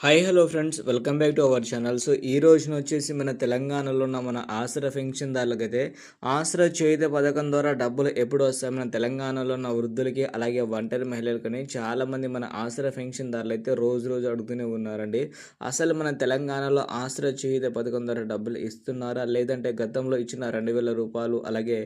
Hi hello friends welcome back to our channel so ఈ రోజున వచ్చేసి మన తెలంగాణలో ఉన్న మన ఆసరా పెన్షన్దారులకైతే ఆసరా చేయుత పథకం ద్వారా డబ్బులు ఎప్పుడు వస్తాయి? మన తెలంగాణలో ఉన్న వృద్ధులకి అలాగే ఒంటరి మహిళలకని చాలామంది మన ఆసరా పెన్షన్దారులు అయితే రోజు రోజు అడుగుతూనే ఉన్నారండి. అసలు మన తెలంగాణలో ఆసరా చేయుత పథకం ద్వారా డబ్బులు ఇస్తున్నారా? లేదంటే గతంలో ఇచ్చిన రెండు వేల రూపాయలు అలాగే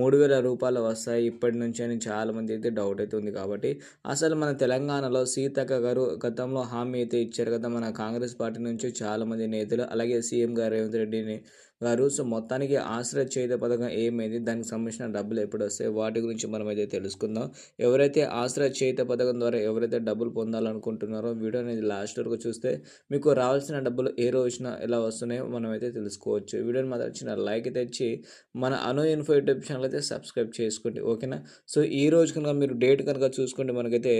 మూడు వేల రూపాయలు వస్తాయి? ఇప్పటి నుంచి అని చాలామంది అయితే డౌట్ అయితే ఉంది కాబట్టి అసలు మన తెలంగాణలో సీతక్క గారు గతంలో హామీ అయితే ఇచ్చారు అంతర్గత మన కాంగ్రెస్ పార్టీ నుంచి చాలామంది నేతలు అలాగే సీఎం గారు రేవంత్ రెడ్డిని గారు సో మొత్తానికి ఆశ్రయ చేత పథకం ఏమైంది? దానికి సంబంధించిన డబ్బులు ఎప్పుడు వస్తాయి? వాటి గురించి మనం అయితే తెలుసుకుందాం. ఎవరైతే ఆశ్రయ చేత పథకం ద్వారా ఎవరైతే డబ్బులు పొందాలనుకుంటున్నారో వీడియో అనేది లాస్ట్ వరకు చూస్తే మీకు రావాల్సిన డబ్బులు ఏ రోజున ఎలా వస్తున్నాయో మనం అయితే తెలుసుకోవచ్చు. వీడియోని మాత్రం చిన్న లైక్ అయితే ఇచ్చి మన అను ఇన్ఫో యూట్యూబ్ ఛానల్ అయితే సబ్స్క్రైబ్ చేసుకోండి. ఓకేనా? సో ఈ రోజు కనుక మీరు డేట్ కనుక చూసుకుంటే మనకైతే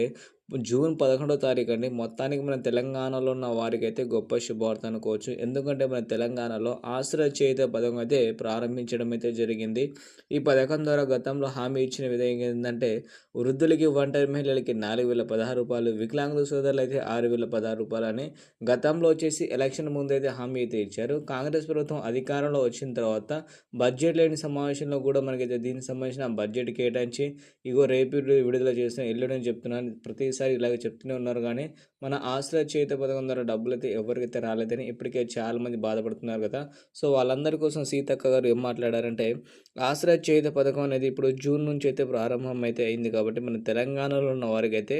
జూన్ పదకొండో తారీఖు అండి. మొత్తానికి మన తెలంగాణలో ఉన్న వారికైతే గొప్ప శుభవార్త అనుకోవచ్చు. ఎందుకంటే మన తెలంగాణలో ఆశ్రయ చేత పథకం అయితే ప్రారంభించడం అయితే జరిగింది. ఈ పథకం ద్వారా గతంలో హామీ ఇచ్చిన విధంగా ఏంటంటే వృద్ధులకి ఒంటరి మహిళలకి నాలుగు వేల పదహారు రూపాయలు వికలాంగుల సోదరులు అయితే ఆరు వేల పదహారు రూపాయలు అని గతంలో వచ్చేసి ఎలక్షన్ ముందు అయితే హామీ అయితే ఇచ్చారు. కాంగ్రెస్ ప్రభుత్వం అధికారంలో వచ్చిన తర్వాత బడ్జెట్ లేని సమావేశంలో కూడా మనకైతే దీనికి సంబంధించిన బడ్జెట్ కేటాయించి ఇగో రేపు విడుదల చేసిన ఎల్లుడని చెప్తున్నాను ప్రతిసారి ఇలాగ చెప్తూనే ఉన్నారు. కానీ మన ఆశ్రయ చేత పథకం ద్వారా డబ్బులు అయితే ఎవరికైతే రాలేదని ఇప్పటికే చాలామంది బాధపడుతున్నారు కదా. సో వాళ్ళ వాళ్ళందరి కోసం సీతక్క గారు ఏం మాట్లాడారంటే ఆశ్రయ చేత పథకం అనేది ఇప్పుడు జూన్ నుంచి అయితే ప్రారంభం అయితే అయింది కాబట్టి మన తెలంగాణలో ఉన్న వారికి అయితే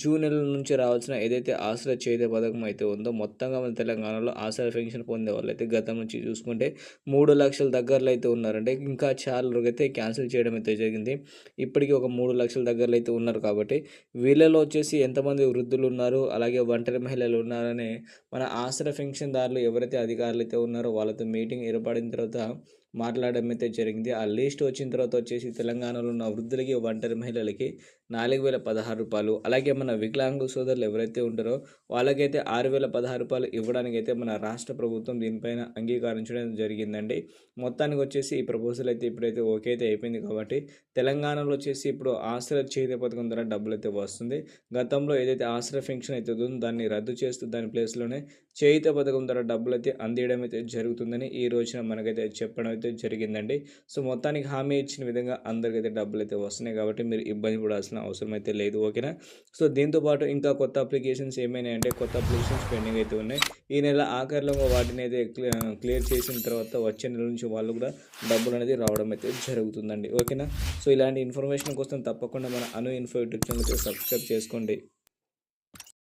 జూన్ నెల నుంచి రావాల్సిన ఏదైతే ఆశ్రయ చేత పథకం అయితే ఉందో మొత్తంగా మన తెలంగాణలో ఆశ్రయ పెన్షన్ పొందే వాళ్ళు అయితే గతం నుంచి చూసుకుంటే మూడు లక్షల దగ్గరలో అయితే ఉన్నారంటే ఇంకా చాలా అయితే క్యాన్సిల్ చేయడం అయితే జరిగింది. ఇప్పటికీ ఒక మూడు లక్షల దగ్గరలో అయితే ఉన్నారు కాబట్టి వీళ్ళలో వచ్చేసి ఎంతమంది వృద్ధులు ఉన్నారు అలాగే ఒంటరి మహిళలు ఉన్నారని మన ఆశ్రయ పెన్షన్దారులు ఎవరైతే అధికారులు అయితే ఉన్నారో వాళ్ళతో మీటింగ్ ఏర్పడిన తర్వాత మాట్లాడడం అయితే జరిగింది. ఆ లిస్ట్ వచ్చిన తర్వాత వచ్చేసి తెలంగాణలో ఉన్న వృద్ధులకి ఒంటరి మహిళలకి నాలుగు వేల పదహారు రూపాయలు అలాగే మన వికలాంగు సోదరులు ఎవరైతే ఉంటారో వాళ్ళకైతే ఆరు వేల పదహారు రూపాయలు ఇవ్వడానికి అయితే మన రాష్ట్ర ప్రభుత్వం దీనిపైన అంగీకరించడం జరిగిందండి. మొత్తానికి వచ్చేసి ఈ ప్రపోజల్ అయితే ఇప్పుడైతే ఓకే అయితే అయిపోయింది కాబట్టి తెలంగాణలో వచ్చేసి ఇప్పుడు ఆశ్రయ చేతి పథకం ద్వారా డబ్బులు అయితే వస్తుంది. గతంలో ఏదైతే ఆశ్రయ ఫెన్షన్ అయితే ఉందో దాన్ని రద్దు చేస్తూ దాని ప్లేస్లోనే చేయిత పథకం ద్వారా డబ్బులు అయితే అందియడం అయితే జరుగుతుందని ఈ రోజున మనకైతే చెప్పడం అయితే జరిగిందండి. సో మొత్తానికి హామీ ఇచ్చిన విధంగా అందరికైతే డబ్బులు అయితే వస్తున్నాయి కాబట్టి మీరు ఇబ్బంది పడాల్సిన అవసరం అయితే లేదు ఓకేనా? సో దీంతో పాటు ఇంకా కొత్త అప్లికేషన్స్ ఏమైనా అంటే కొత్త అప్లికేషన్స్ పెండింగ్ అయితే ఉన్నాయి. ఈ నెల ఆఖరిలో వాటిని అయితే క్లియర్ చేసిన తర్వాత వచ్చే నెల నుంచి వాళ్ళు కూడా డబ్బులు అనేది రావడం అయితే జరుగుతుందండి ఓకేనా? సో ఇలాంటి ఇన్ఫర్మేషన్ కోసం తప్పకుండా మన Anu info YouTube channel subscribe చేసుకోండి.